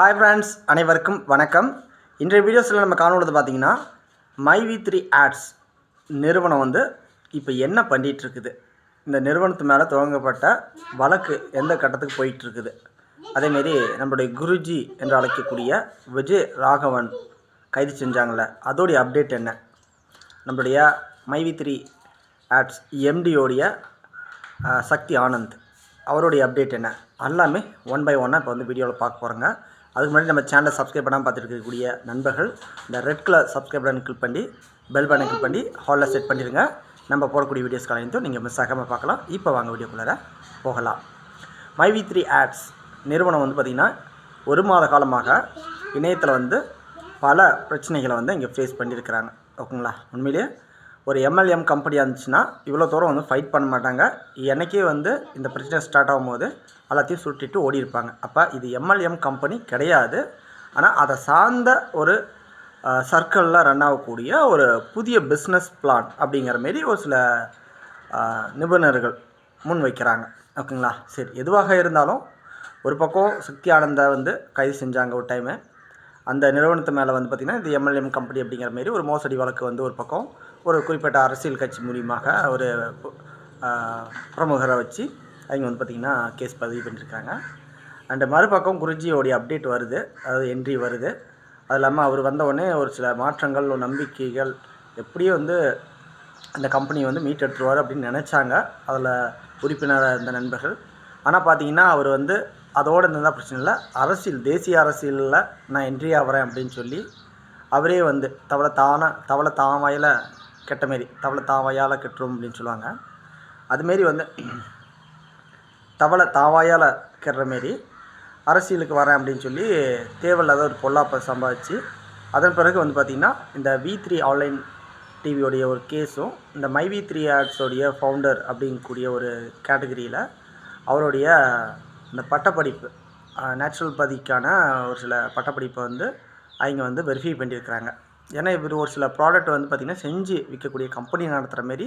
Hi friends அனைவருக்கும் வணக்கம். இன்றைய வீடியோஸில் நம்ம காணொழுது பார்த்தீங்கன்னா மை வி த்ரீ ஆட்ஸ் நிறுவனம் வந்து இப்போ என்ன பண்ணிகிட்ருக்குது? இந்த நிறுவனத்து மேலே துவங்கப்பட்ட வழக்கு எந்த கட்டத்துக்கு போயிட்டுருக்குது அதேமாரி நம்மளுடைய குருஜி என்று அழைக்கக்கூடிய விஜய் ராகவன் கைது செஞ்சாங்களே அதோடைய அப்டேட் என்ன? நம்மளுடைய மை வி த்ரீ ஆட்ஸ் எம்டியோடைய சக்தி ஆனந்த் அவருடைய அப்டேட் என்ன? எல்லாமே ஒன் பை ஒன்னாக இப்போ வந்து வீடியோவில் பார்க்க போகிறோங்க அதுக்கு முன்னாடி நம்ம சேனலை சப்ஸ்கிரைப் பண்ணாமல் பார்த்துருக்கக்கூடிய நண்பர்கள் இந்த red colour subscribe button click பண்ணி பெல் பட்டன் கிளிக் பண்ணி ஹாலில் செட் பண்ணிடுங்க நம்ம போடக்கூடிய வீடியோஸ் கலைந்தும் நீங்கள் மிஸ் ஆகாமல் பார்க்கலாம். இப்போ வாங்க வீடியோக்குள்ளார போகலாம். மை வி த்ரீ ஆட்ஸ் நிறுவனம் வந்து பார்த்திங்கன்னா ஒரு மாத காலமாக இணையத்தில் வந்து பல பிரச்சனைகளை வந்து இங்கே ஃபேஸ் பண்ணியிருக்கிறாங்க ஓகேங்களா? உண்மையிலேயே ஒரு எம்எல்எம் கம்பெனியாக இருந்துச்சுன்னா இவ்வளோ தூரம் வந்து ஃபைட் பண்ண மாட்டாங்க. எனக்கே வந்து இந்த பிரச்சனை ஸ்டார்ட் ஆகும்போது எல்லாத்தையும் சுட்டிட்டு ஓடி இருப்பாங்க அப்போ இது எம்எல்எம் கம்பெனி கிடையாது. ஆனால் அதை சார்ந்த ஒரு சர்க்கிளில் ரன் ஆகக்கூடிய ஒரு புதிய பிஸ்னஸ் பிளான் அப்படிங்கிற மாரி ஒரு சில நிபுணர்கள் முன் வைக்கிறாங்க. ஓகேங்களா? சரி எதுவாக இருந்தாலும் ஒரு பக்கம் சக்தி ஆனந்த வந்து கைது செஞ்சாங்க ஒரு டைமு அந்த நிறுவனத்து மேலே வந்து பார்த்திங்கன்னா இது எம்எல்எம் கம்பெனி அப்படிங்கிற மாரி ஒரு மோசடி வழக்கு வந்து ஒரு பக்கம் ஒரு குறிப்பிட்ட அரசியல் கட்சி மூலியமாக ஒரு பிரமுகரை வச்சு அவங்க வந்து பார்த்திங்கன்னா கேஸ் பதிவு பண்ணியிருக்காங்க அண்டு மறுபக்கம் குருஜியோடைய அப்டேட் வருது அதாவது என்ட்ரி வருது. அது இல்லாமல் அவர் வந்தவுடனே ஒரு சில மாற்றங்கள் நம்பிக்கைகள் எப்படியும் வந்து அந்த கம்பெனி வந்து மீட் எடுத்துருவார் அப்படின்னு நினச்சாங்க. அதில் உறுப்பினராக இருந்த நண்பர்கள். ஆனால் பார்த்தீங்கன்னா அவர் வந்து அதோடு இருந்தால் பிரச்சனை இல்லை. அரசியல் தேசிய அரசியலில் நான் என்ட்ரி ஆகிறேன் அப்படின்னு சொல்லி அவரே வந்து தவளை தான தவளை தாவாயில் கெட்ட மாரி தவளை தாவாயால் கெட்டுரும் அப்படின்னு சொல்லுவாங்க. அதுமாரி வந்து தவளை தாவாயால் கெடுற மாரி அரசியலுக்கு வரேன் அப்படின்னு சொல்லி தேவையில்லாத ஒரு பொல்லாப்பை சம்பாதிச்சு அதன் பிறகு வந்து பார்த்திங்கன்னா இந்த வி த்ரீ ஆன்லைன் டிவியோடைய ஒரு கேஸும் இந்த மை வி த்ரீ ஆட்ஸோடைய ஃபவுண்டர் அப்படிங்கக்கூடிய ஒரு கேட்டகரியில் அவருடைய இந்த பட்டப்படிப்பு நேச்சுரல் பதிக்கான ஒரு சில பட்டப்படிப்பை வந்து அவங்க வந்து வெரிஃபை பண்ணியிருக்கிறாங்க. ஏன்னா இவர் ஒரு சில ப்ராடக்ட் வந்து பார்த்திங்கன்னா செஞ்சு விற்கக்கூடிய கம்பெனி நடத்துகிற மாரி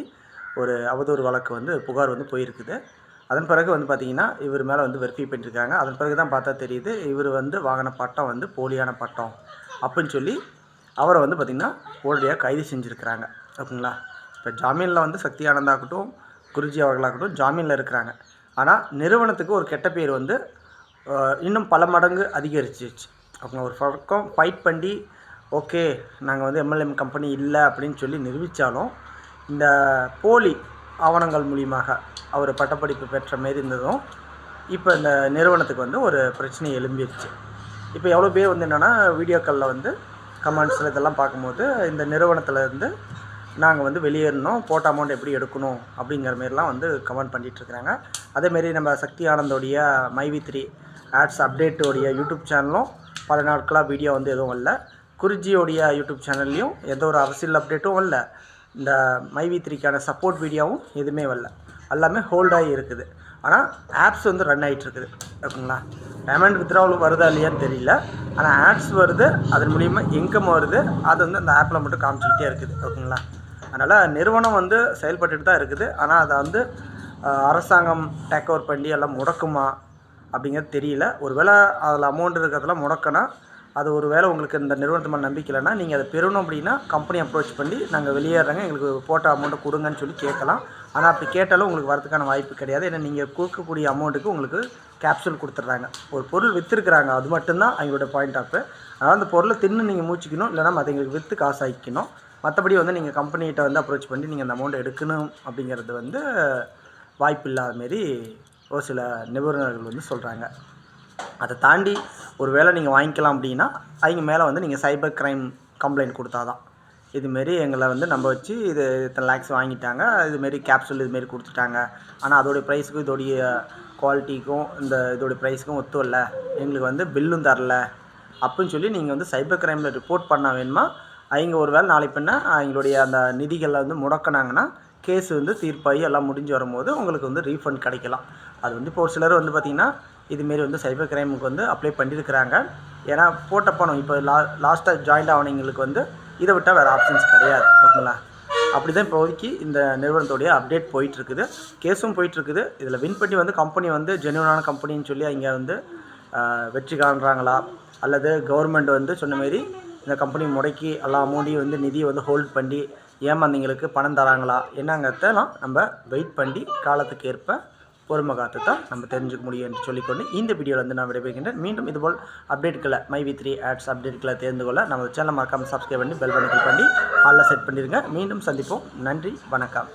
ஒரு அவதூறு வழக்கு வந்து புகார் வந்து போயிருக்குது. அதன் பிறகு வந்து பார்த்திங்கன்னா இவர் மேலே வந்து வெரிஃபை பண்ணியிருக்காங்க. அதன் பிறகு தான் பார்த்தா தெரியுது இவர் வந்து வாங்கின பட்டம் வந்து போலியான பட்டம் அப்படின்னு சொல்லி அவரை வந்து பார்த்திங்கன்னா உடனடியாக கைது செஞ்சுருக்கிறாங்க. ஓகேங்களா? இப்போ ஜாமீனில் வந்து சக்தி ஆனந்தாகட்டும் குருஜி அவர்களாகட்டும் ஜாமீனில் இருக்கிறாங்க. ஆனால் நிறுவனத்துக்கு ஒரு கெட்ட பேர் வந்து இன்னும் பல மடங்கு அதிகரிச்சிச்சு அவங்க ஒரு பக்கம் ஃபைட் பண்ணி ஓகே நாங்கள் வந்து எம்எல்எம் கம்பெனி இல்லை அப்படின்னு சொல்லி நிரூபித்தாலும் இந்த போலி ஆவணங்கள் மூலியமாக அவர் பட்டப்படிப்பு பெற்ற மாரி இருந்ததும் இப்போ இந்த நிறுவனத்துக்கு வந்து ஒரு பிரச்சனை எழும்பிடுச்சு இப்போ எவ்வளோ பேர் வந்து என்னென்னா வீடியோக்களில் வந்து கமெண்ட்ஸில் இதெல்லாம் பார்க்கும்போது இந்த நிறுவனத்தில் இருந்து நாங்கள் வந்து வெளியேறணும் போட்ட அமௌண்ட் எப்படி எடுக்கணும் அப்படிங்கிற மாரிலாம் வந்து கமெண்ட் பண்ணிகிட்ருக்குறாங்க அதேமாரி நம்ம சக்தி ஆனந்தோடைய மைவி த்ரீ ஆட்ஸ் அப்டேட்டோடைய யூடியூப் சேனலும் பல நாட்களாக வீடியோ வந்து எதுவும் இல்லை. குருஜியோடைய யூடியூப் சேனல்லையும் எந்த ஒரு அரசியல் அப்டேட்டும் இல்லை. இந்த மைவி த்ரீக்கான சப்போர்ட் வீடியோவும் எதுவுமே வரல எல்லாமே ஹோல்டாகி இருக்குது. ஆனால் ஆப்ஸ் வந்து ரன் ஆகிட்டு இருக்குது. ஓகேங்களா? பேமெண்ட் வித்ராவல் வருதா இல்லையான்னு தெரியல. ஆனால் ஆட்ஸ் வருது. அதன் மூலிமா இன்கம் வருது. அது வந்து அந்த ஆப்பில் மட்டும் காமிச்சிக்கிட்டே இருக்குது. ஓகேங்களா? அதனால் நிறுவனம் வந்து செயல்பட்டுட்டு தான் இருக்குது. ஆனால் அதை வந்து அரசாங்கம் டேக் ஓவர் பண்ணி எல்லாம் முடக்குமா அப்படிங்கிறது தெரியல. ஒருவேளை அதில் அமௌண்ட் இருக்கிறதெல்லாம் முடக்கினா அது ஒரு வேளை உங்களுக்கு இந்த நிறுவனத்து மேலே நம்பிக்கை நீங்கள் அதை பெறணும் அப்படின்னா கம்பெனி அப்ரோச் பண்ணி நாங்கள் வெளியேறாங்க எங்களுக்கு போட்ட அமௌண்ட்டை கொடுங்கன்னு சொல்லி கேட்கலாம். ஆனால் அப்படி கேட்டாலும் உங்களுக்கு வரதுக்கான வாய்ப்பு கிடையாது. ஏன்னா நீங்கள் கொடுக்கக்கூடிய அமௌண்ட்டுக்கு உங்களுக்கு கேப்சூல் கொடுத்துட்றாங்க. ஒரு பொருள் விற்றுருக்குறாங்க அது மட்டும்தான் அவங்களோட பாயிண்ட் ஆஃப் அதனால் அந்த பொருளை தின்னு நீங்கள் மூச்சிக்கணும். இல்லைனா மற்றவங்களுக்கு விற்று காசு ஆக்கிக்கணும் மற்றபடி வந்து நீங்கள் கம்பெனிகிட்ட வந்து அப்ரோச் பண்ணி நீங்கள் அந்த அமௌண்ட் எடுக்கணும் அப்படிங்கிறது வந்து வாய்ப்பு இல்லாத மாரி ஒரு சில நிபுணர்கள் வந்து சொல்கிறாங்க அதை தாண்டி ஒரு வேளை நீங்கள் வாங்கிக்கலாம் அப்படின்னா அவங்க மேலே வந்து நீங்கள் சைபர் க்ரைம் கம்ப்ளைண்ட் கொடுத்தாதான். இதுமாரி எங்களை வந்து நம்ம வச்சு இது இத்தனை லேக்ஸ் வாங்கிட்டாங்க இதுமாரி கேப்சூல் இதுமாரி கொடுத்துட்டாங்க. ஆனால் அதோடைய ப்ரைஸுக்கும் இதோடைய குவாலிட்டிக்கும் இந்த இதோடைய ப்ரைஸுக்கும் ஒத்து வரல. எங்களுக்கு வந்து பில்லும் தரல. அப்படின்னு சொல்லி நீங்கள் வந்து சைபர் க்ரைமில் ரிப்போர்ட் பண்ண வேணுமா? அவங்க ஒரு வேளை நாளைக்கு பின்ன அவங்களுடைய அந்த நிதிகளை வந்து முடக்கினாங்கன்னா கேஸ் வந்து தீர்ப்பாகி எல்லாம் முடிஞ்சு வரும்போது உங்களுக்கு வந்து ரீஃபண்ட் கிடைக்கலாம். அது வந்து இப்போ ஒரு சிலர் வந்து பார்த்திங்கன்னா இதுமாரி வந்து சைபர் கிரைமுக்கு வந்து அப்ளை பண்ணியிருக்கிறாங்க ஏன்னா போட்ட பணம் இப்போ லா லாஸ்ட்டாக ஜாயிண்ட் ஆனவங்களுக்கு வந்து இதை விட்டால் வேறு ஆப்ஷன்ஸ் கிடையாது ஓகேங்களா அப்படி தான் இப்போதைக்கு இந்த நிறுவனத்துடைய அப்டேட் போயிட்டுருக்குது. கேஸும் போயிட்டுருக்குது. இதில் வின் பண்ணி வந்து கம்பெனி வந்து ஜென்யூனான கம்பெனின்னு சொல்லி இங்கே வந்து வெற்றி காண்றாங்களா? அல்லது கவர்மெண்ட் வந்து சொன்ன மாரி இந்த கம்பெனி முடக்கி எல்லா அமௌண்ட்டையும் வந்து நிதியை வந்து ஹோல்ட் பண்ணி ஏமாந்தவங்களுக்கு பணம் தராங்களா? என்னங்கிறதெல்லாம் நம்ம வெயிட் பண்ணி காலத்துக்கு ஏற்ப பொறுமை காத்து தான் நம்ம தெரிஞ்சுக்க முடியும் என்று சொல்லிக்கொண்டு இந்த வீடியோவில் வந்து நான் விடைபெறுகின்றேன். மீண்டும் இதுபோல் அப்டேட்களை மை வி த்ரீ ஆட்ஸ் அப்டேட்களை தெரிந்து கொள்ள நம்ம சேனல் மறக்காமல் சப்ஸ்கிரைப் பண்ணி பெல் பண்ணி கிளிக் பண்ணி ஆளில் செட் பண்ணிடுங்க மீண்டும் சந்திப்போம். நன்றி வணக்கம்.